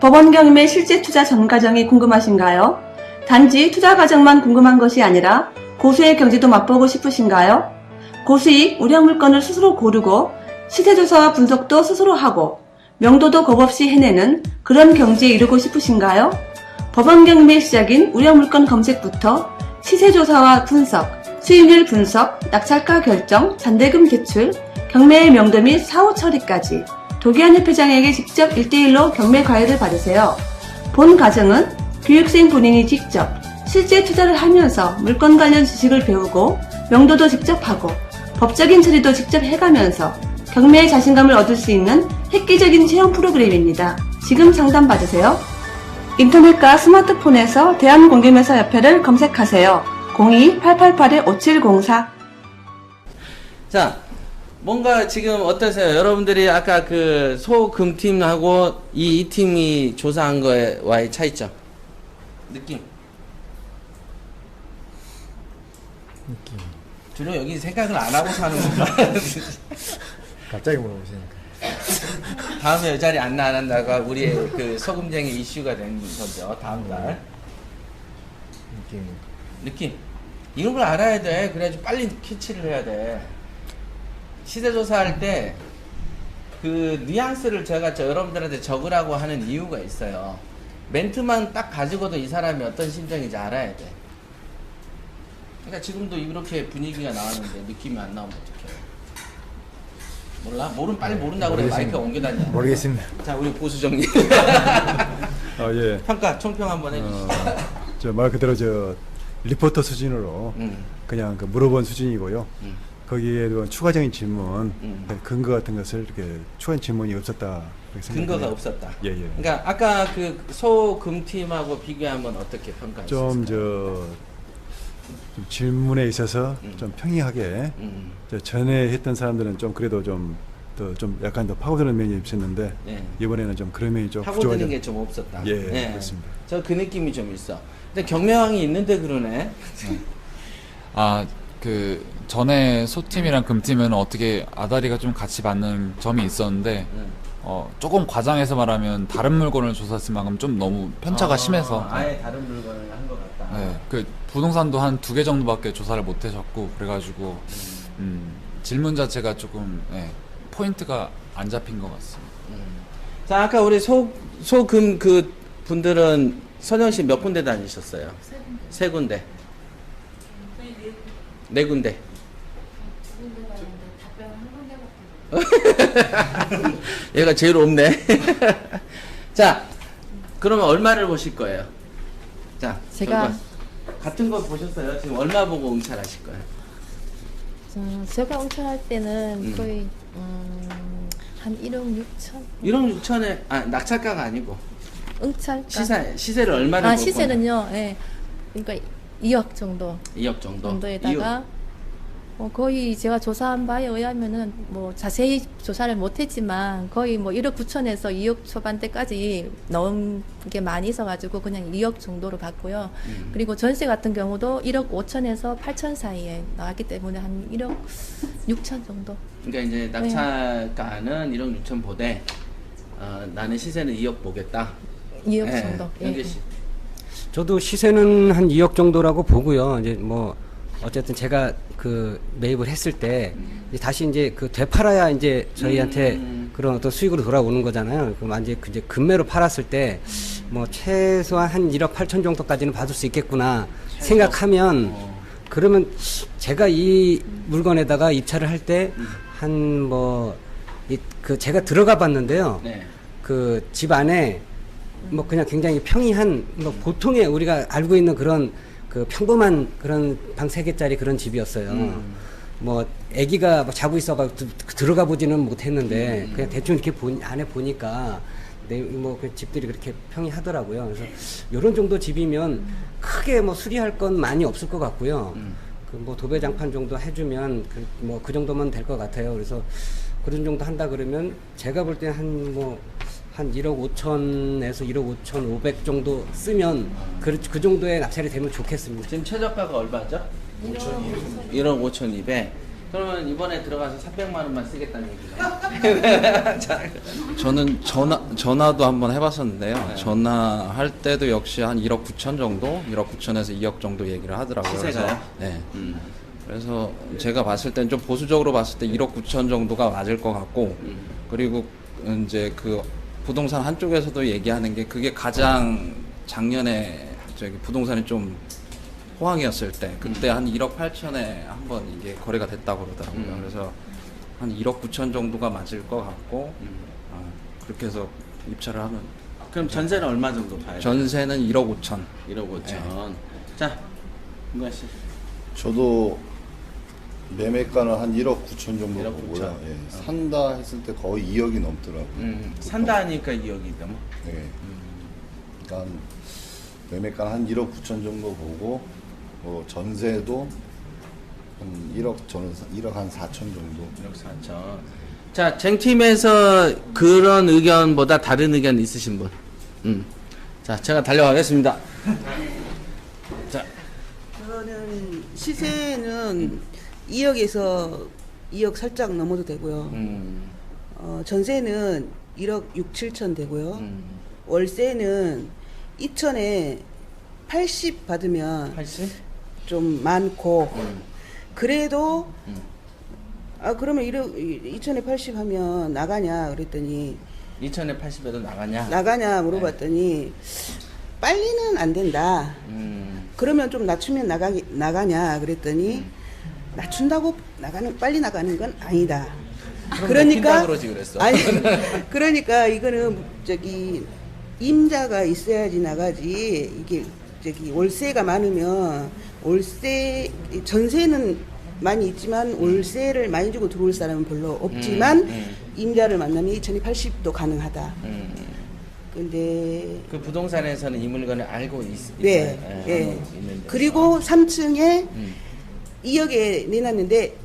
법원 경매 실제 투자 전 과정이 궁금하신가요? 단지 투자 과정만 궁금한 것이 아니라 고수의 경제도 맛보고 싶으신가요? 고수익 우량 물건을 스스로 고르고 시세조사와 분석도 스스로 하고 명도도 겁 없이 해내는 그런 경지에 이르고 싶으신가요? 법원 경매의 시작인 우량 물건 검색부터 시세조사와 분석, 수익률 분석, 낙찰가 결정, 잔대금 대출, 경매의 명도 및 사후 처리까지 도기한 협회장에게 직접 1대1로 경매 과외를 받으세요. 본 과정은 교육생 본인이 직접 실제 투자를 하면서 물건 관련 지식을 배우고 명도도 직접 하고 법적인 처리도 직접 해가면서 경매에 자신감을 얻을 수 있는 획기적인 체험 프로그램입니다. 지금 상담 받으세요. 인터넷과 스마트폰에서 대한공개매사 협회를 검색하세요. 02-888-5704 자, 뭔가 지금 어떠세요? 여러분들이 아까 그 소금팀하고 이, 이 팀이 조사한 거와의 차이점? 느낌? 느낌. 주로 여기 생각을 안 하고 사는구나. 갑자기 물어보시니까. 다음에 이 자리 안나 안 한다가 우리의 그 소금쟁이 이슈가 된 거죠. 다음 달. 느낌. 느낌. 이런 걸 알아야 돼. 그래야지 빨리 캐치를 해야 돼. 시세 조사할 때 그 뉘앙스를 제가 저 여러분들한테 적으라고 하는 이유가 있어요. 멘트만 딱 가지고도 이 사람이 어떤 심정인지 알아야 돼. 그러니까 지금도 이렇게 분위기가 나왔는데 느낌이 안 나오면 어떡해. 몰라? 모르면 빨리 모른다고 그래. 마이크 옮겨다녀. 모르겠습니다. 자, 우리 보수 정리. 아, 예. 평가, 총평 한번 해주시죠. 어, 저말 그대로 저 리포터 수준으로 음, 그냥 그 물어본 수준이고요. 음. 거기에 대한 추가적인 질문, 음. 그 근거 같은 것을 이렇게 추가적인 질문이 없었다. 근거가 없었다. 예, 예. 그러니까 아까 그 소금팀하고 비교하면 어떻게 평가하셨어요? 좀저 질문에 있어서 음. 좀 평이하게 음, 저 전에 했던 사람들은 좀 그래도 좀더좀 약간 더 파고드는 면이 있었는데 네. 이번에는 좀 그런 면이 좀 파고드는. 게 좀 없었다. 예, 네. 그렇습니다. 저 그 느낌이 좀 있어. 근데 경매왕이 있는데 그러네. 아, 그 전에 소팀이랑 금팀은 어떻게 아다리가 좀 같이 맞는 점이 있었는데 음. 어, 조금 과장해서 말하면 다른 물건을 조사했을 만큼 좀 너무 편차가 아, 심해서 아예 다른 물건을 한 것 같다. 네, 그 부동산도 한 두 개 정도밖에 조사를 못 하셨고 그래가지고 음, 질문 자체가 조금 네, 포인트가 안 잡힌 것 같습니다. 자, 아까 우리 소, 소금 그 분들은 선영 씨 몇 군데 다니셨어요? 세 군데. 네 군데. 얘가 제일 없네. 자, 그러면 얼마를 보실 거예요? 자, 제가- 결과. 같은 거 보셨어요? 지금 얼마 보고 응찰하실 거예요? 어, 제가 응찰할 때는 음. 거의 음, 한 1억 6천 1억 6천에 아 낙찰가가 아니고 응찰가 시세 시세를 얼마를 아볼 시세는요 예 그러니까 2억 정도 거냐? 2억 정도. 정도에다가 어, 거의 제가 조사한 바에 의하면은 뭐 자세히 조사를 못했지만 거의 뭐 1억 9천에서 2억 초반대까지 넣은 게 많이 있어가지고 그냥 2억 정도로 봤고요. 음. 그리고 전세 같은 경우도 1억 5천에서 8천 사이에 나왔기 때문에 한 1억 6천 정도. 그러니까 이제 낙찰가는 1억 6천 보되 어, 나는 시세는 2억 보겠다. 2억 예, 정도. 예. 연계 씨. 저도 시세는 한 2억 정도라고 보고요. 이제 뭐 어쨌든 제가 그 매입을 했을 때 이제 다시 이제 그 되팔아야 이제 저희한테 음. 그런 어떤 수익으로 돌아오는 거잖아요. 그럼 이제 그 이제 금매로 팔았을 때 뭐 최소한 한 1억 8천 정도까지는 받을 수 있겠구나 생각하면 어. 그러면 제가 이 물건에다가 입찰을 할때 음. 한뭐 그 제가 들어가 봤는데요. 네. 그 집 안에 뭐 그냥 굉장히 평이한 뭐 보통의 우리가 알고 있는 그런 그 평범한 그런 방 세 개짜리 그런 집이었어요. 음. 뭐 아기가 막 자고 있어가 들어가 보지는 못했는데 음. 그냥 대충 이렇게 본 안에 보니까 뭐 그 집들이 그렇게 평이하더라고요. 그래서 요런 정도 집이면 크게 뭐 수리할 건 많이 없을 것 같고요. 음. 그뭐 도배장판 정도 해주면 그 뭐그 정도면 될 것 같아요. 그래서 그런 정도 한다 그러면 제가 볼 때 한뭐 한 1억 5천에서 1억 5천 5백 정도 쓰면 그, 그 정도의 낙찰이 되면 좋겠습니다. 지금 최저가가 얼마죠? 1억 5천 2백. 그러면 이번에 들어가서 400만 원만 쓰겠다는 얘기죠. 자, 저는 전화 전화도 한번 해봤었는데요. 네. 전화할 때도 역시 한 1억 9천 정도, 1억 9천에서 2억 정도 얘기를 하더라고요. 시세가요? 그래서, 네. 음. 그래서 제가 봤을 땐 좀 보수적으로 봤을 때 1억 9천 정도가 맞을 것 같고 그리고 이제 그 부동산 한쪽에서도 얘기하는 게 그게 가장 작년에 저기 부동산이 좀 호황이었을 때 그때 한 1억 8천에 한 번 이게 거래가 됐다고 그러더라고요. 음. 그래서 한 1억 9천 정도가 맞을 것 같고 음. 아, 그렇게 해서 입찰을 하면 그럼 전세는 얼마 정도 봐요? 전세는 1억 5천. 1억 5천. 자, 김관 씨. 저도 매매가는 한 1억 9천 정도 1억 보고요. 9천. 예, 산다 했을 때 거의 2억이 넘더라고요. 음, 산다 하니까 2억이다 뭐. 예. 그러니까 매매가는 한 1억 9천 정도 보고 뭐 전세도 한 1억 저는 1억 한 4천 정도. 1억 4천. 자, 쟁팀에서 그런 의견보다 다른 의견 있으신 분? 음. 자, 제가 달려가겠습니다. 자, 저는 시세는 2억에서 2억 살짝 넘어도 되고요. 음, 어, 전세는 1억 6, 7천 되고요. 음. 월세는 2천에 80 받으면 80? 좀 많고 음. 그래도 음. 아 그러면 1억 2천에 80 하면 나가냐 그랬더니 2천에 80에도 나가냐? 나가냐 물어봤더니 빨리는 안 된다. 음, 그러면 좀 낮추면 나가기, 나가냐 그랬더니 낮춘다고 나가는 빨리 나가는 건 아니다. 그럼 그러니까 그러지 그랬어. 아니 그러니까 이거는 저기 임자가 있어야지 나가지 이게 저기 월세가 많으면 월세 전세는 많이 있지만 월세를 많이 주고 들어올 사람은 별로 없지만 음, 음. 임자를 만나면 2,280도 가능하다. 음. 근데 그 부동산에서는 이 물건을 알고 있, 네. 예. 알고 있는데. 그리고 3층에 음. 2억에 내놨는데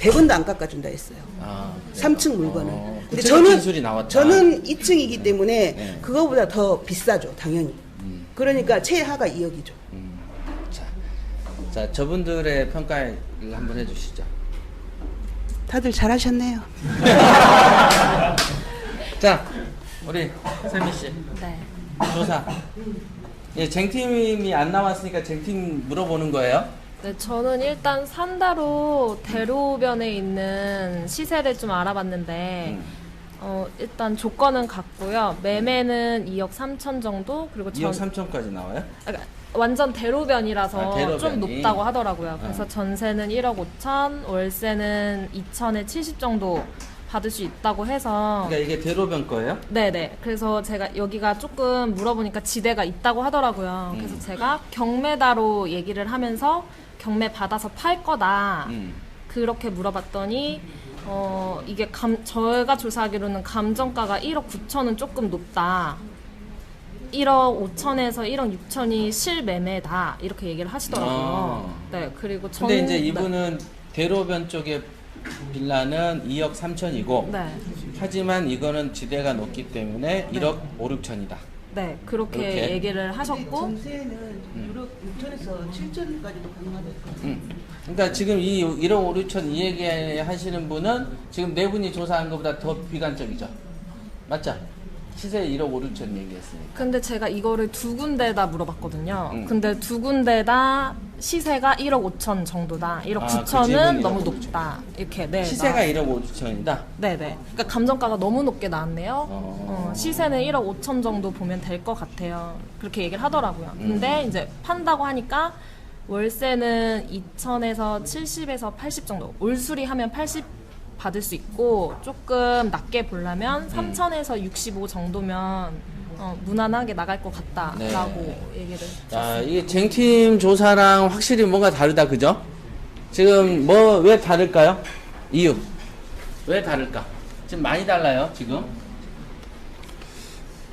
100원도 안 깎아준다 했어요. 아, 그래요? 3층 물건을. 어, 근데 저는 진술이 나왔다. 저는 2층이기 때문에 네. 그거보다 더 비싸죠, 당연히. 음. 그러니까 최하가 2억이죠. 음. 자, 자 저분들의 평가를 한번 해주시죠. 다들 잘하셨네요. 자, 우리 세미 씨 네. 조사. 예, 쟁팀이 안 나왔으니까 쟁팀 물어보는 거예요. 네, 저는 일단 산다로 대로변에 있는 시세를 좀 알아봤는데, 음. 어, 일단 조건은 같고요. 매매는 2억 3천 정도, 그리고 전, 2억 3천까지 나와요? 아, 그러니까 완전 대로변이라서 아, 대로변이. 좀 높다고 하더라고요. 그래서 어. 전세는 1억 5천, 월세는 2천에 70 정도 받을 수 있다고 해서. 그러니까 이게 대로변 거예요? 네네. 그래서 제가 여기가 조금 물어보니까 지대가 있다고 하더라고요. 그래서 음. 제가 경매다로 얘기를 하면서 경매 받아서 팔 거다. 음. 그렇게 물어봤더니 어 이게 감 저희가 조사하기로는 감정가가 1억 9천은 조금 높다. 1억 5천에서 1억 6천이 실매매다 이렇게 얘기를 하시더라고요. 아. 네 그리고 전 근데 이제 이분은 대로변 쪽에 빌라는 2억 3천이고 네, 하지만 이거는 지대가 높기 때문에 1억 5, 6천이다. 네 그렇게 이렇게? 얘기를 하셨고 전세는 6억 6천에서 7천까지도 가능하다. 음. 그러니까 지금 이 1억 5, 6천 이 얘기 하시는 분은 지금 네 분이 조사한 것보다 더 비관적이죠. 맞죠? 시세 1억 5, 6천 얘기했으니까. 근데 제가 이거를 두 군데 다 물어봤거든요. 음. 근데 두 군데 다 시세가 1억 5천 정도다. 1억 아, 그 9천은 질문이 너무 1억 5천. 높다. 이렇게 네. 시세가 나- 1억 5, 6천이다. 네네. 그러니까 감정가가 너무 높게 나왔네요. 어. 어, 시세는 1억 5천 정도 보면 될 것 같아요. 그렇게 얘기를 하더라고요. 음. 근데 이제 판다고 하니까 월세는 2천에서 70에서 80 정도. 올수리 하면 80 받을 수 있고 조금 낮게 보려면 음. 3천에서 65 정도면 어, 무난하게 나갈 것 같다라고 네. 얘기를. 자, 이게 쟁팀 조사랑 확실히 뭔가 다르다, 그죠? 지금 뭐 왜 다를까요? 이유. 왜 다를까? 지금 많이 달라요, 지금.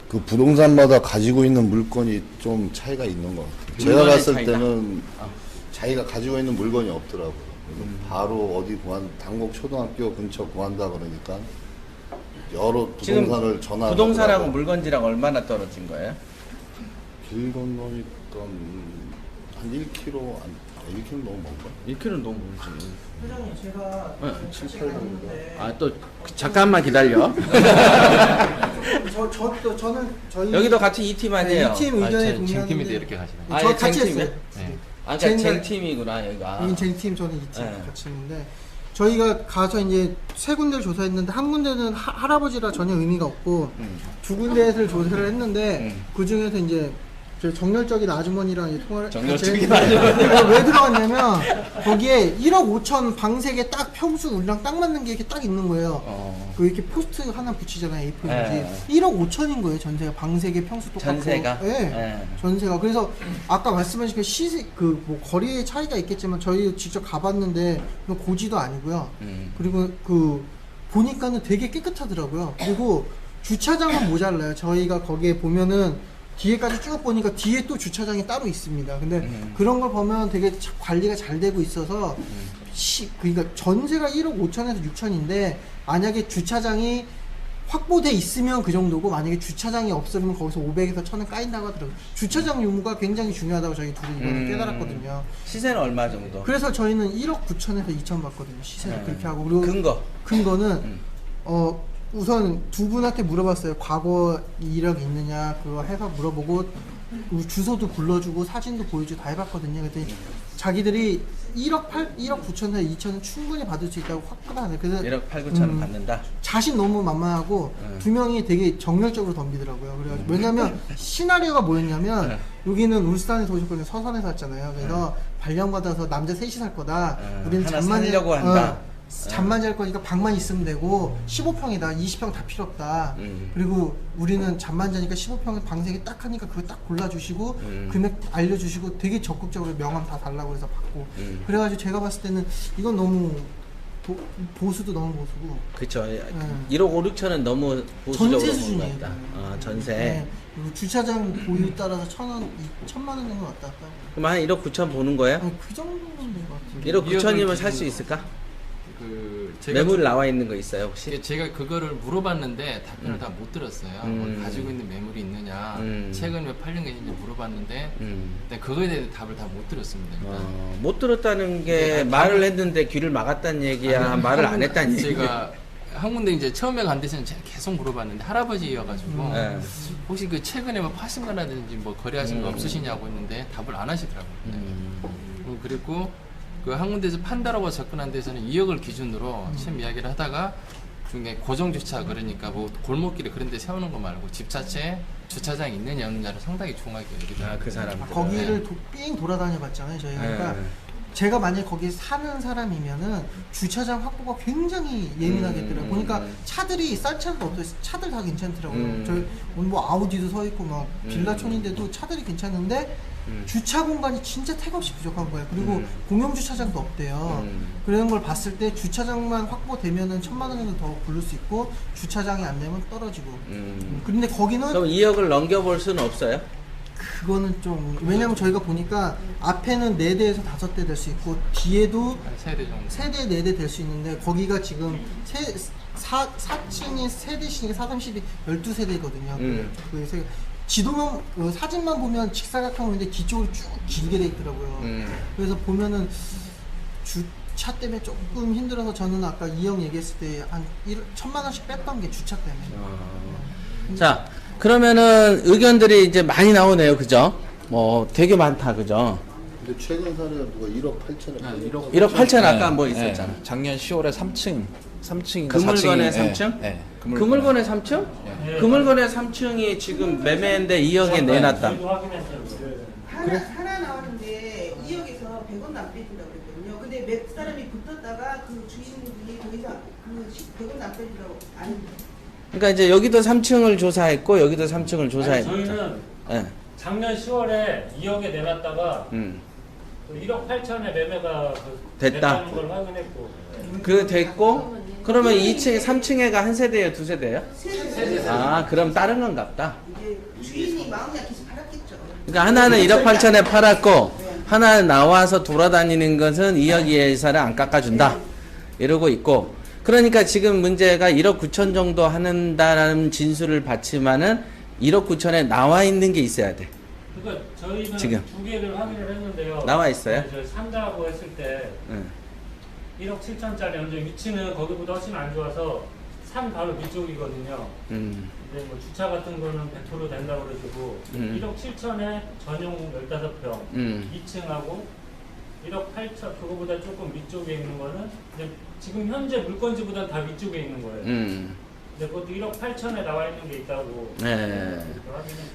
그 부동산마다 가지고 있는 물건이 좀 차이가 있는 것 같아요. 제가 봤을 차이다. 때는 어. 자기가 가지고 있는 물건이 없더라고요. 그래서 바로 어디 구한 당곡 초등학교 근처 구한다 그러니까 여러 지금 부동산을 전화 부동산하고 물건지랑 얼마나 떨어진 거예요? 길 건너니까 한 1km 안 1km 너무 먼가? 1km 너무 멀지. 회장님 제가 네, 아, 또 잠깐만 기다려. 저, 저, 또 저는 저희 여기도 같이 이팀 아니에요? 이팀 의견에 동의하는데 이렇게 가시나요? 저 아예 같이? 했어요. 네. 아, 그러니까 쟁- 쟁팀이구나, 여기가. 쟁팀 저는 이팀 네. 같이 했는데 저희가 가서 이제 세 군데를 조사했는데 한 군데는 하, 할아버지라 전혀 의미가 없고 음. 두 군데를 조사를 했는데 음. 그 중에서 이제 저 정열적인 아주머니랑 통화를 정열적인 이거 왜 들어갔냐면 거기에 1억 5천 방색에 딱 평수 우리랑 딱 맞는 게 이렇게 딱 있는 거예요. 어. 그 이렇게 포스트 하나 붙이잖아요 A4인지 네. 1억 5천인 거예요 전세가 방색의 평수 똑같고 전세가? 네. 네. 전세가 그래서 아까 말씀하신 그 시세 그 뭐 거리의 차이가 있겠지만 저희 직접 가봤는데 그 고지도 아니고요 음. 그리고 그 보니까는 되게 깨끗하더라고요 그리고 주차장은 모자라요 저희가 거기에 보면은 뒤에까지 쭉 보니까 뒤에 또 주차장이 따로 있습니다 근데 음. 그런 걸 보면 되게 차- 관리가 잘 되고 있어서 음. 시, 그러니까 전세가 1억 5천에서 6천인데 만약에 주차장이 확보돼 있으면 그 정도고 만약에 주차장이 없으면 거기서 500에서 1000원 까인다고 하더라고요. 주차장 유무가 굉장히 중요하다고 저희 둘이 이번에 음. 깨달았거든요. 시세는 얼마 정도? 그래서 저희는 1억 9천에서 2천 받거든요. 시세를 네. 그렇게 하고 그리고 근거. 근거는 음. 어 우선 두 분한테 물어봤어요. 과거 이력 있느냐 그거 해서 물어보고 그 주소도 불러주고 사진도 보여주고 다 해봤거든요. 그랬더니 자기들이 1억 8, 1억 9천에서 2천은 충분히 받을 수 있다고 확 하네. 그래서 1억 8, 9천은 음, 받는다? 자신 너무 만만하고 네. 두 명이 되게 정열적으로 덤비더라고요. 그래가지고 왜냐면 시나리오가 뭐였냐면 네. 여기는 울산에서 오셨거든요. 서산에 샀잖아요. 그래서 발령 받아서 남자 셋이 살 거다. 네. 우리는 잠만 살려고 한다. 어, 잠만 잘 거니까 방만 있으면 되고 15평이다. 20평 다 필요 없다. 음. 그리고 우리는 잠만 자니까 15평에 방색이 딱 하니까 그거 딱 골라주시고 음. 금액 알려주시고 되게 적극적으로 명함 다 달라고 해서 받고 음. 그래가지고 제가 봤을 때는 이건 너무 보, 보수도 너무 보수고 그쵸. 음. 1억 5, 6천은 너무 보수적으로 전세 수준이에요. 같다. 아, 전세. 네. 그리고 주차장 보유 따라서 천 원, 이- 천만 원 정도 왔다 갔다 하고. 그럼 한 1억 9천 보는 거예요? 아니, 그 정도는 된것 같은데. 1억 9천이면 이억을 살수 있을까? 그 제가 매물 좀- 나와 있는 거 있어요, 혹시? 제가 그거를 물어봤는데 답변을 음. 다못 들었어요. 음. 뭐 가지고 있는 매물이 있느냐, 음. 최근에 팔린 게 있는지 물어봤는데 음. 근데 그거에 대해 답을 다 못 들었습니다. 일단. 어, 못 들었다는 게 네, 말을 답을- 했는데 귀를 막았다는 얘기야, 아니, 말을 안한 했다는 군- 얘기야. 제가 한 군데 이제 처음에 간 데서는 제가 계속 물어봤는데 할아버지여가지고 네. 혹시 그 최근에 뭐 파신 거라든지 뭐 거래하신 거 음. 없으시냐고 했는데 답을 안 하시더라고요. 네. 음. 어, 그리고 그 한 군데에서 판다라고 접근한 데서는 2억을 기준으로 처음 이야기를 하다가 중에 고정 주차 그러니까 뭐 골목길에 그런 데 세우는 거 말고 집 자체에 주차장이 있느냐 없느냐를 상당히 중하게 여기더라고요. 아, 그 사람. 아, 거기를 도, 삥 돌아다녀 봤잖아요, 저희가. 그러니까 네. 제가 만약에 거기 사는 사람이면은 주차장 확보가 굉장히 예민하겠더라고요. 음. 보니까 차들이 싼 차도 없어요. 차들 다 괜찮더라고요. 음. 저희 오늘 뭐 아우디도 서 있고 막 빌라촌인데도 차들이 괜찮은데 음. 주차 공간이 진짜 택없이 부족한 거예요. 그리고 음. 공영 주차장도 없대요. 음. 그런 걸 봤을 때 주차장만 확보되면은 천만 원 정도 더 부를 수 있고 주차장이 안 되면 떨어지고. 음. 음, 근데 거기는 그럼 2억을 넘겨볼 수는 없어요? 그거는 좀 왜냐면 저희가 보니까 앞에는 네 대에서 다섯 대될 수 있고 뒤에도 한 세대 정도. 세대네대될 수 있는데 거기가 지금 세, 사, 4층이 세 대씩이 4, 30이 12세대거든요. 음. 그래서 지도만 그 사진만 보면 직사각형인데 뒤쪽으로 쭉 길게 돼 있더라고요. 음. 그래서 보면은 주차 때문에 조금 힘들어서 저는 아까 이형 얘기했을 때 한 천만 원씩 뺐던 게 주차 때문에. 어. 자, 그러면은 의견들이 이제 많이 나오네요, 그죠? 뭐 되게 많다, 그죠? 근데 최근 사례가 누가 1억 8천에 아, 1억 1억 8천 아까 네, 뭐 네. 있었잖아. 작년 10월에 3층, 3층인가 금물건의 4층이, 3층? 네, 금물건의 3층? 금물건의 3층이 지금 매매인데 2억에 내놨다. 하나, 하나 나왔는데 2억에서 100원 안 빼준다고 그랬거든요. 근데 몇 사람이 붙었다가 그 주인분이 더 이상 그 100원 안 빼주라고 안 그러니까 이제 여기도 3층을 조사했고 여기도 3층을 아니, 조사했죠. 저희는 예. 작년 10월에 2억에 내놨다가 음. 그 1억 8천에 매매가 그 됐다. 됐다는 걸 확인했고 그 됐고 그러면 2층, 3층에가 한 세대예요, 두 세대예요? 세세 아, 그럼 다른 건 같다. 주인이 마음 약해서 팔았겠죠. 그러니까 하나는 1억 8천에 팔았고 하나는 나와서 돌아다니는 것은 2억 이하를 안 깎아준다. 이러고 있고 그러니까 지금 문제가 1억 9천 정도 하는다라는 진술을 받지만은 1억 9천에 나와 있는 게 있어야 돼. 그러니까 저희는 지금. 두 개를 확인을 했는데요. 나와 있어요? 네, 저희 산다고 했을 때 응. 1억 7천짜리 현재 위치는 거기보다 훨씬 안 좋아서 산 바로 밑쪽이거든요. 음. 근데 뭐 주차 같은 거는 100% 된다고 그래가지고 음. 1억 7천에 전용 15평 음. 2층하고 1억 8천 그거보다 조금 위쪽에 있는 거는 그냥 지금 현재 물건지보다 다 위쪽에 있는 거예요. 음. 근데 그것도 1억 8천에 나와 있는 게 있다고. 네.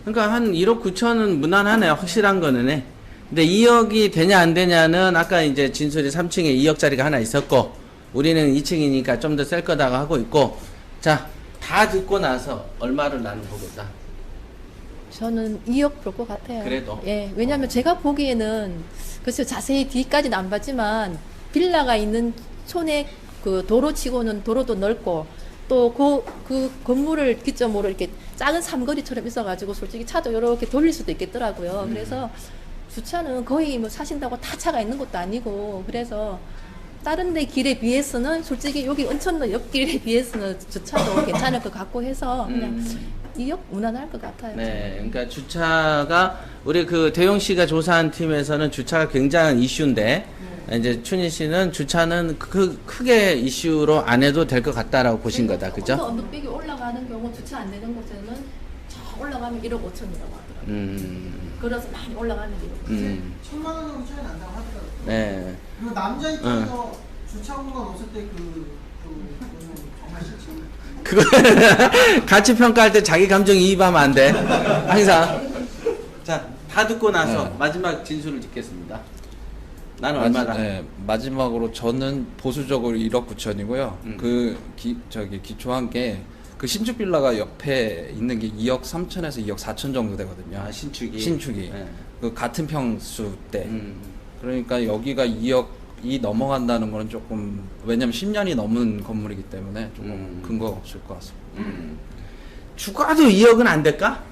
그러니까 한 1억 9천은 무난하네 확실한 거는 해. 근데 2억이 되냐 안 되냐는 아까 이제 진술이 3층에 2억짜리가 하나 있었고 우리는 2층이니까 좀 더 셀 거다고 하고 있고 자 다 듣고 나서 얼마를 나는 보겠다. 저는 2억 볼 것 같아요. 그래도? 예, 왜냐하면 제가 보기에는 글쎄요 자세히 뒤까지는 안 봤지만 빌라가 있는 촌의 그 도로치고는 도로도 넓고 또그 그 건물을 기점으로 이렇게 작은 삼거리처럼 있어가지고 솔직히 차도 이렇게 돌릴 수도 있겠더라고요. 음. 그래서 주차는 거의 뭐 사신다고 다 차가 있는 것도 아니고 그래서 다른 데 길에 비해서는 솔직히 여기 은천로 옆길에 비해서는 주차도 괜찮을 것 같고 해서 그냥 음. 2억 무난할 것 같아요. 네, 그러니까 주차가 우리 그 대용 씨가 조사한 팀에서는 주차가 굉장한 이슈인데 이제 춘희 씨는 주차는 그 크게 이슈로 안 해도 될 것 같다라고 보신 거다, 더 그죠? 언덕백이 올라가는 경우 주차 안 되는 곳에는 저 올라가면 1억 5천이라고 하더라고요. 음, 그래서 많이 올라가는 게. 음, 천만 원 정도 차이 난다고 하더라고요. 네. 그리고 남자 입장에서 주차 공간 없을 때 그 그, 그거는 정말 싫죠. 그거 같이 평가할 때 자기 감정 이입하면 안 돼. 항상. 자, 다 듣고 나서 네. 마지막 진술을 듣겠습니다. 나는 마지- 얼마다? 네, 마지막으로 저는 보수적으로 1억 9천이고요. 음. 그 기, 저기 기초한 게 그 신축 빌라가 옆에 있는 게 2억 3천에서 2억 4천 정도 되거든요. 아, 신축이. 신축이. 네. 그 같은 평수 때. 음. 그러니까 여기가 2억 이 넘어간다는 거는 조금 왜냐면 10년이 넘은 건물이기 때문에 조금 음. 근거가 없을 것 같습니다. 음. 주가도 2억은 안 될까?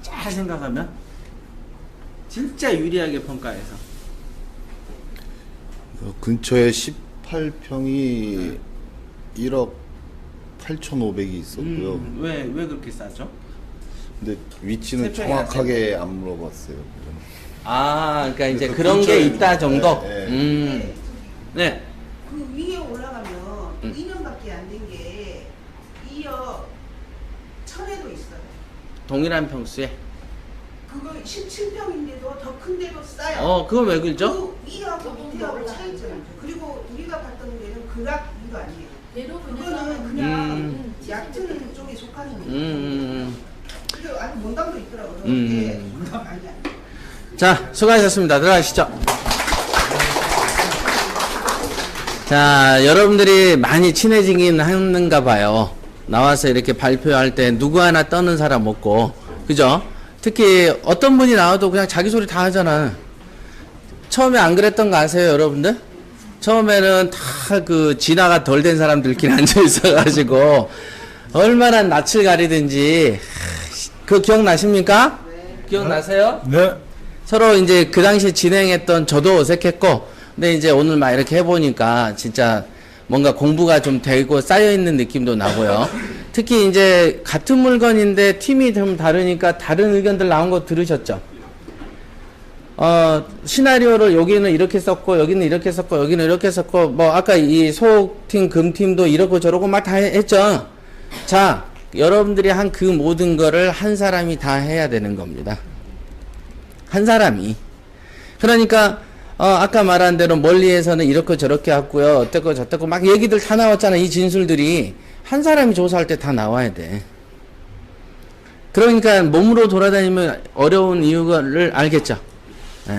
잘 생각하면. 진짜 유리하게 평가해서. 어, 근처에 18평이 1억 8,500이 있었고요. 음, 왜, 왜 그렇게 싸죠? 근데 위치는 정확하게 안 물어봤어요. 아, 그러니까 이제 그 그런 게 있다 정도? 네, 네. 음. 네. 그 위에 올라가면 음. 2년밖에 안 된 게 2억 천에도 있어요. 동일한 평수에. 그거 17평인데도 더 큰 데도 싸요. 어, 그건 왜 그러죠? 그 위하고 밑에하고 차이 있잖아요. 그리고 우리가 봤던 데는 극악 위도 아니에요. 그거는 그냥 음. 얕은 쪽에 속하는 음, 거예요. 음, 근데 아니 원당도 있더라고요. 음. 이게 아니야. 음. 자, 수고하셨습니다. 들어가시죠. 자, 여러분들이 많이 친해지긴 하는가 봐요. 나와서 이렇게 발표할 때 누구 하나 떠는 사람 없고, 그죠? 특히 어떤 분이 나와도 그냥 자기 소리 다 하잖아. 처음에 안 그랬던 거 아세요, 여러분들? 처음에는 다 그 진화가 덜 된 사람들끼리 앉아 있어가지고, 얼마나 낯을 가리든지, 그 기억나십니까? 기억나세요? 네. 서로 이제 그 당시 진행했던 저도 어색했고, 근데 이제 오늘 막 이렇게 해보니까 진짜 뭔가 공부가 좀 되고 쌓여있는 느낌도 나고요. 특히 이제 같은 물건인데 팀이 좀 다르니까 다른 의견들 나온 거 들으셨죠? 어, 시나리오를 여기는 이렇게 썼고, 여기는 이렇게 썼고, 여기는 이렇게 썼고, 뭐, 아까 이 소팀, 금팀도 이러고 저러고 막 다 했죠? 자, 여러분들이 한 그 모든 거를 한 사람이 다 해야 되는 겁니다. 한 사람이. 그러니까, 어, 아까 말한 대로 멀리에서는 이렇게 저렇게 했고요. 어떻고 저떻고 막 얘기들 다 나왔잖아. 이 진술들이. 한 사람이 조사할 때 다 나와야 돼. 그러니까 몸으로 돌아다니면 어려운 이유를 알겠죠? 에,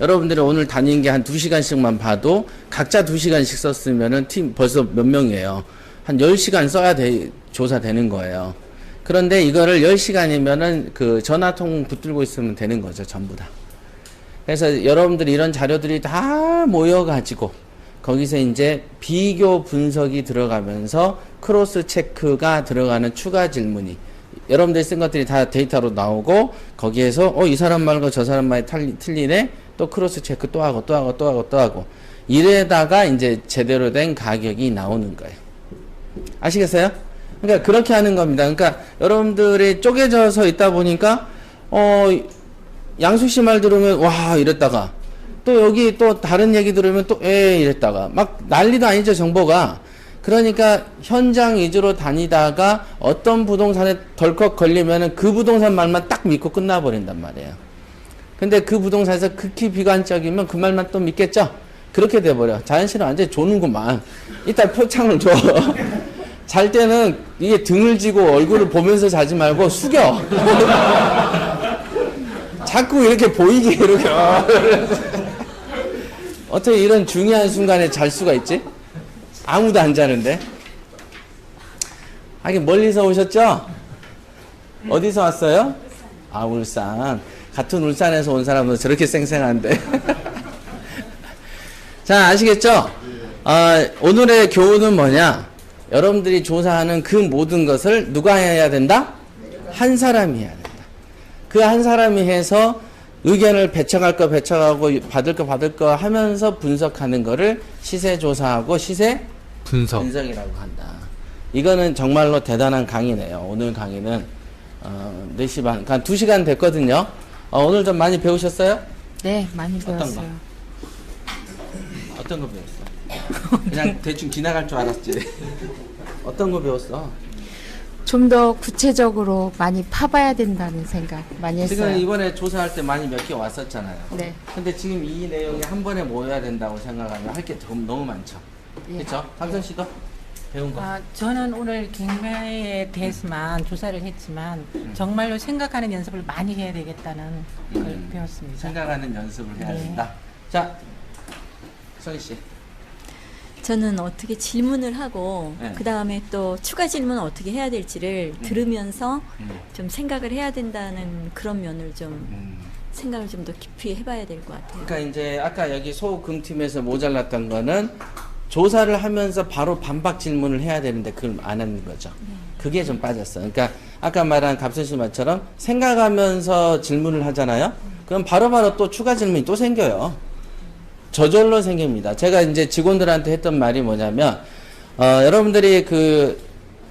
여러분들이 오늘 다닌 게 한 두시간씩만 봐도 각자 두시간씩 썼으면은 팀 벌써 몇 명이에요. 한 10시간 써야 돼, 조사되는 거예요. 그런데 이거를 10시간이면은 그 전화통 붙들고 있으면 되는 거죠, 전부 다. 그래서 여러분들이 이런 자료들이 다 모여가지고 거기서 이제 비교 분석이 들어가면서 크로스 체크가 들어가는 추가 질문이 여러분들이 쓴 것들이 다 데이터로 나오고 거기에서 어 이 사람 말고 저 사람 말이 틀리, 틀리네 또 크로스 체크 또 하고 또 하고 또 하고 또 하고 이래다가 이제 제대로 된 가격이 나오는 거예요. 아시겠어요? 그러니까 그렇게 하는 겁니다. 그러니까 여러분들이 쪼개져서 있다 보니까 어 양숙 씨말 들으면 와 이랬다가 또 여기 또 다른 얘기 들으면 또 에 이랬다가 막 난리도 아니죠 정보가 그러니까 현장 위주로 다니다가 어떤 부동산에 덜컥 걸리면은 그 부동산 말만 딱 믿고 끝나버린단 말이에요. 근데 그 부동산에서 극히 비관적이면 그 말만 또 믿겠죠? 그렇게 돼버려. 자연스러운 완전히 조는구만. 이따 표창을 줘. 잘 때는 이게 등을 지고 얼굴을 보면서 자지 말고 숙여. 자꾸 이렇게 보이게 이렇게. 어떻게 이런 중요한 순간에 잘 수가 있지? 아무도 안 자는데. 하긴 멀리서 오셨죠? 어디서 왔어요? 아 울산. 같은 울산에서 온 사람은 저렇게 쌩쌩한데. 자 아시겠죠? 아, 오늘의 교훈은 뭐냐? 여러분들이 조사하는 그 모든 것을 누가 해야 된다? 한 사람이 해야 된다. 그 한 사람이 해서 의견을 배척할 거 배척하고 받을 거 받을 거 하면서 분석하는 거를 시세 조사하고 시세 분석. 분석이라고 한다. 이거는 정말로 대단한 강의네요. 오늘 강의는 어, 4시 반, 한 2시간 됐거든요. 어, 오늘 좀 많이 배우셨어요? 네, 많이 어떤 배웠어요. 어떤 거 배웠어? 그냥 대충 지나갈 줄 알았지. 어떤 거 배웠어? 좀 더 구체적으로 많이 파봐야 된다는 생각 많이 지금 했어요. 이번에 조사할 때 많이 몇 개 왔었잖아요. 네. 근데 지금 이 내용이 한 번에 모여야 된다고 생각하면 할 게 너무 많죠. 예. 그렇죠? 삼선 씨도 배운 거. 아, 저는 오늘 경매에 대해서만 조사를 했지만 정말로 생각하는 연습을 많이 해야 되겠다는 걸 음, 배웠습니다. 생각하는 연습을 해야 네. 된다. 자, 선희 씨. 저는 어떻게 질문을 하고 네. 그 다음에 또 추가 질문을 어떻게 해야 될지를 들으면서 음. 좀 생각을 해야 된다는 그런 면을 좀 생각을 좀 더 깊이 해봐야 될 것 같아요. 그러니까 이제 아까 여기 소금 팀에서 모자랐던 거는 조사를 하면서 바로 반박 질문을 해야 되는데 그걸 안 하는 거죠. 그게 좀 빠졌어. 그러니까 아까 말한 갑순 씨 말처럼 생각하면서 질문을 하잖아요. 그럼 바로바로 또 추가 질문이 또 생겨요. 저절로 생깁니다. 제가 이제 직원들한테 했던 말이 뭐냐면 어, 여러분들이 그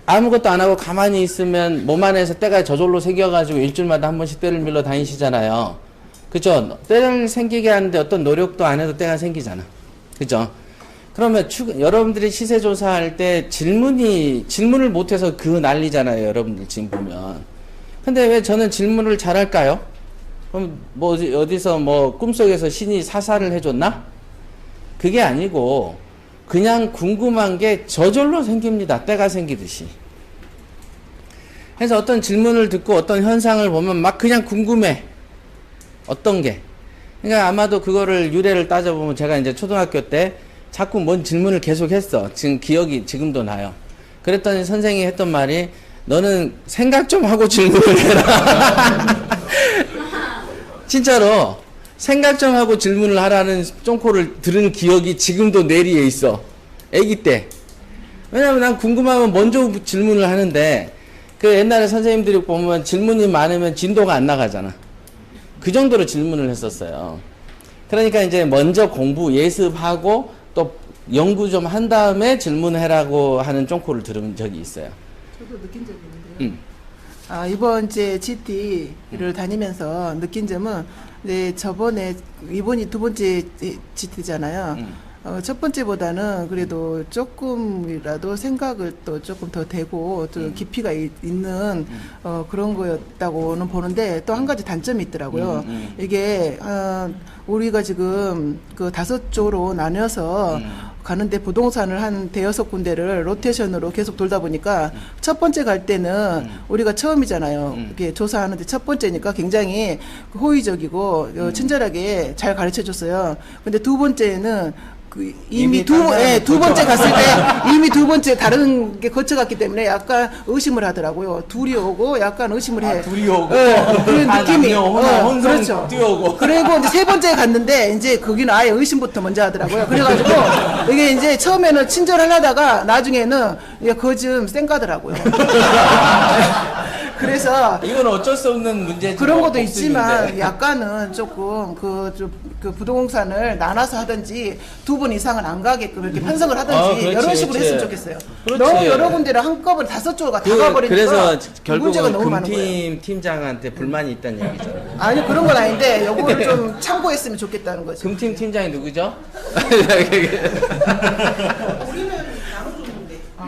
아무것도 안 하고 가만히 있으면 몸 안에서 때가 저절로 생겨가지고 일주일마다 한 번씩 때를 밀러 다니시잖아요. 그죠? 때를 생기게 하는데 어떤 노력도 안 해도 때가 생기잖아. 그죠? 그러면 추, 여러분들이 시세 조사할 때 질문이 질문을 못해서 그 난리잖아요. 여러분들 지금 보면. 근데 왜 저는 질문을 잘할까요? 그럼 뭐 어디, 어디서 뭐 꿈속에서 신이 사사를 해줬나? 그게 아니고 그냥 궁금한 게 저절로 생깁니다. 때가 생기듯이. 그래서 어떤 질문을 듣고 어떤 현상을 보면 막 그냥 궁금해. 어떤 게. 그러니까 아마도 그거를 유래를 따져보면 제가 이제 초등학교 때 자꾸 뭔 질문을 계속 했어. 지금 기억이 지금도 나요. 그랬더니 선생님이 했던 말이 너는 생각 좀 하고 질문을 해라. 진짜로 생각 좀 하고 질문을 하라는 쫑코를 들은 기억이 지금도 뇌리에 있어. 아기 때. 왜냐면 난 궁금하면 먼저 질문을 하는데 그 옛날에 선생님들이 보면 질문이 많으면 진도가 안 나가잖아. 그 정도로 질문을 했었어요. 그러니까 이제 먼저 공부 예습하고 또 연구 좀 한 다음에 질문해라고 하는 쫑코를 들은 적이 있어요. 저도 느낀 적이 있는데요. 음. 아, 이번 이제 GT를 다니면서 느낀 점은 네, 저번에 이번이 두 번째 GT잖아요. 음. 어, 첫 번째보다는 그래도 조금이라도 생각을 또 조금 더 되고 좀 깊이가 이- 있는 어, 그런 거였다고는 보는데 또 한 가지 단점이 있더라고요. 음, 음. 이게 어, 우리가 지금 그 다섯 조로 나뉘어서 가는데 부동산을 한 대여섯 군데를 로테이션으로 계속 돌다 보니까 첫 번째 갈 때는 우리가 처음이잖아요. 이렇게 조사하는데 첫 번째니까 굉장히 호의적이고 어, 친절하게 잘 가르쳐 줬어요. 근데 두 번째는 그 이미 이미 두, 예, 두 번째. 갔을 때 이미 두 번째 다른 게 거쳐갔기 때문에 약간 의심을 하더라고요. 둘이 오고 약간 의심을 해. 아, 둘이 오고? 예, 그런 아, 느낌이. 남녀 혼자 어, 혼성 그렇죠. 뛰어오고. 그리고 이제 세 번째 갔는데 이제 거기는 아예 의심부터 먼저 하더라고요. 그래가지고 이게 이제 처음에는 친절하려다가 나중에는 이게 거좀 쌩까더라고요. 그래서 이건 어쩔 수 없는 문제지. 그런 뭐, 것도 복수인데. 있지만 약간은 조금 그, 좀, 그 부동산을 나눠서 하든지 두 분 이상은 안 가게끔 이렇게 편성을 하든지 아, 그렇지, 이런 식으로 그렇지. 했으면 좋겠어요. 그렇지. 너무 여러 군데를 한꺼번에 다섯 조가 다 그, 가버리니까 그래서 문제가 결국은 너무 많은 거예요. 금팀 팀장한테 불만이 있다는 얘기죠. 아니 그런 건 아닌데 요거를 좀 참고했으면 좋겠다는 거죠. 금팀 팀장이 누구죠?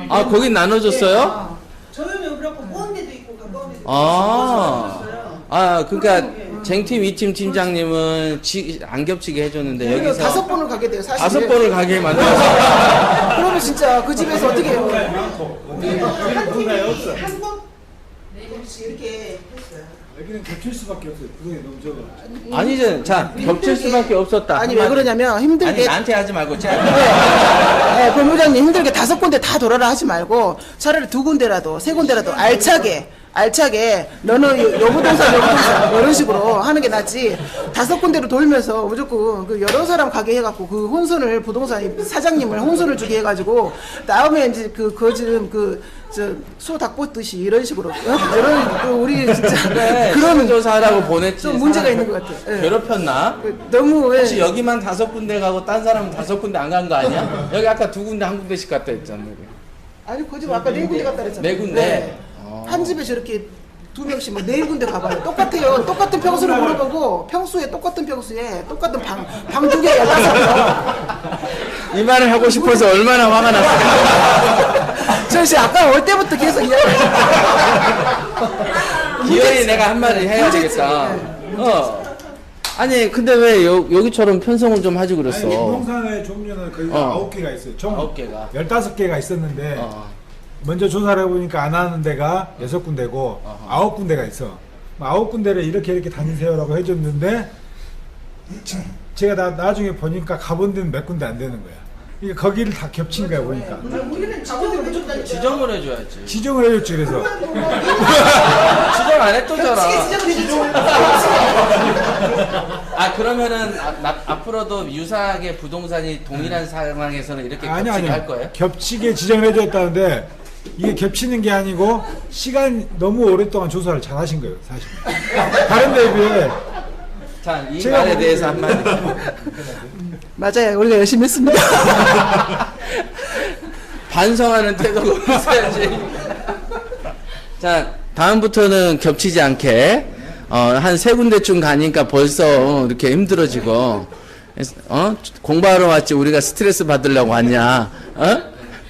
아, 거긴 나눠줬어요? 저는 그렇고 먼 데도 있고 가까운 데도 아, 아, 그러니까 쟁팀 이팀 팀장님은 지, 안 겹치게 해줬는데 여기서 여기서 다섯 번을 가게 돼요. 사실 다섯 번을 가게 만들었어. 그러면 진짜 그 집에서 어떻게 해요? 한 팀이 한번 이렇게 했어요. 여기는 겹칠 수밖에 없어요. 구성이 너무 적어. 아니죠. 자, 겹칠 수밖에 없었다. 아니 왜 그러냐면 힘들게 아니, 나한테 하지 말고, 쟤. 네, 본부장님 힘들게 다섯 군데 다 돌아라 하지 말고 차라리 두 군데라도 세 군데라도 알차게 알차게 너는 요, 요 부동산 요 부동산 이런 식으로 하는 게 낫지 다섯 군데로 돌면서 무조건 그 여러 사람 가게 해갖고 그 혼선을 부동산 사장님을 혼선을 주게 해가지고 다음에 이제 그 거즘 그저소 닭보듯이 이런 식으로 어? 이런 그 우리 진짜 그래, 그런 조사하라고 보냈지. 좀 문제가 있는 것 같아. 예. 괴롭혔나? 너무 왜 혹시 여기만 다섯 군데 가고 딴 사람은 다섯 군데 안 간 거 아니야? 여기 아까 두 군데 한 군데씩 갔다 했잖아. 아니 거짓 아까 네 군데 갔다 그랬잖아. 네 군데? 어. 한 집에 저렇게 두 명씩 뭐 네 군데 가봐요. 똑같아요. 똑같은 평수를 물어보고 평수에 똑같은 평수에 똑같은 방 방 두개 열다섯 개. 이 말을 하고 싶어서 얼마나 화가 났어. 저씨 아까 올 때부터 계속 이야기. 기어이 내가 한마디 해야 문제지. 되겠다. 어. 아니, 근데 왜 여, 여기처럼 편성을 좀 하지 아니, 그랬어? 부동산의 종류는 거의 어. 아홉 개가 있어요. 총 아홉 개가. 열다섯 개가 있었는데 어. 먼저 조사를 해보니까 안 하는 데가 여섯 군데고 아홉 군데가 있어. 뭐 아홉 군데를 이렇게 이렇게 다니세요라고 해줬는데 지- 제가 나, 나중에 보니까 가본 데는 몇 군데 안 되는 거야. 이게 거기를 다 겹친 거야 보니까. 우리는 지정을 해줘야지. 지정을 해줬지 그래서. 지정 안 했더잖아. 지정을 해줬지. 아, 그러면은 아, 나- 앞으로도 유사하게 부동산이 동일한 상황에서는 이렇게 아니 겹치게 아니 할 거예요? 겹치게 지정을 해줬다는데 이게 겹치는 게 아니고 시간 너무 오랫동안 조사를 잘 하신 거예요 사실. 다른 데에 비해 자, 이 제가 말에 보기에는- 대해서 한마디. 맞아요. 우리가 열심히 했습니다. 반성하는 태도가 있어야지. 자, 다음부터는 겹치지 않게, 어, 한 세 군데쯤 가니까 벌써 이렇게 힘들어지고, 어? 공부하러 왔지, 우리가 스트레스 받으려고 왔냐, 어?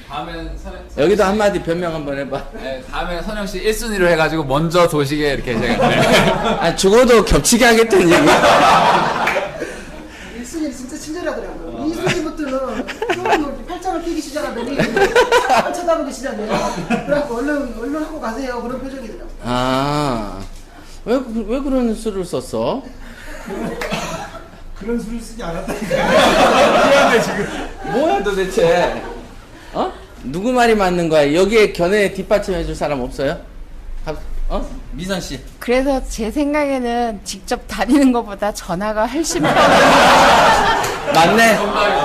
다음엔 선영, 여기도 한마디 변명 한번 해봐. 네, 다음엔 선영 씨 1순위로 해가지고 먼저 도시게 이렇게 제가. 네. 아, 죽어도 겹치게 하겠다는 얘기. 일순이 진짜 친절하더라고요. 이순이부터는 좀 팔짱을 끼기 시작하더니 참 쳐다보기 시작해요. 그래갖고 얼른 얼른 하고 가세요. 그런 표정이더라고요. 아, 왜, 그- 왜 그런 수를 썼어? 그런 수를 쓰지 않았다니까. 미안해 지금. 뭐야 도대체? 어? 누구 말이 맞는 거야? 여기에 견해 뒷받침해 줄 사람 없어요? 가- 어? 미선 씨. 그래서 제 생각에는 직접 다니는 것보다 전화가 훨씬. 맞네.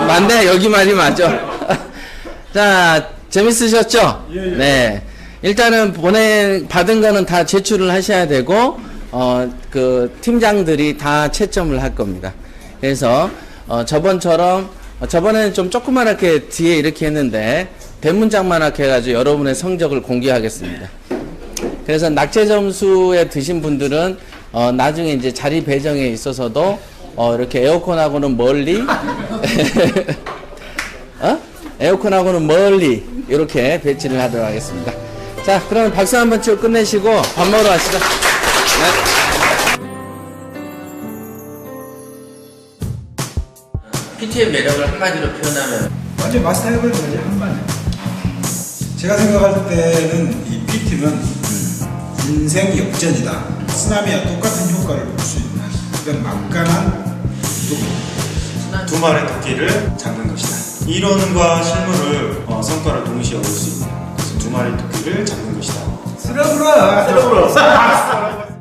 맞네. 여기 말이 맞아. 자, 재밌으셨죠? 네. 일단은 보내 받은 거는 다 제출을 하셔야 되고 어 그 팀장들이 다 채점을 할 겁니다. 그래서 어 저번처럼 어, 저번에는 좀 조그만하게 뒤에 이렇게 했는데 대문짝만하게 해가지고 여러분의 성적을 공개하겠습니다. 그래서 낙제 점수에 드신 분들은 어, 나중에 이제 자리 배정에 있어서도 어, 이렇게 에어컨하고는 멀리 어? 에어컨하고는 멀리 이렇게 배치를 하도록 하겠습니다. 자, 그럼 박수 한번 치고 끝내시고 밥 먹으러 가시죠. 네. PT의 매력을 한마디로 표현하면 완전 마스터 해버린 거지 한반에 제가 생각할 때는 이 PT는 인생 역전이다. 쓰나미와 똑같은 효과를 볼 수 있는 그런 막강한 운동입니다 두 마리 토끼를 잡는 것이다. 이론과 실물을 어, 성과를 동시에 얻을 수 있는 그래서 두 마리 토끼를 잡는 것이다. 쓰러불어. 쓰러불어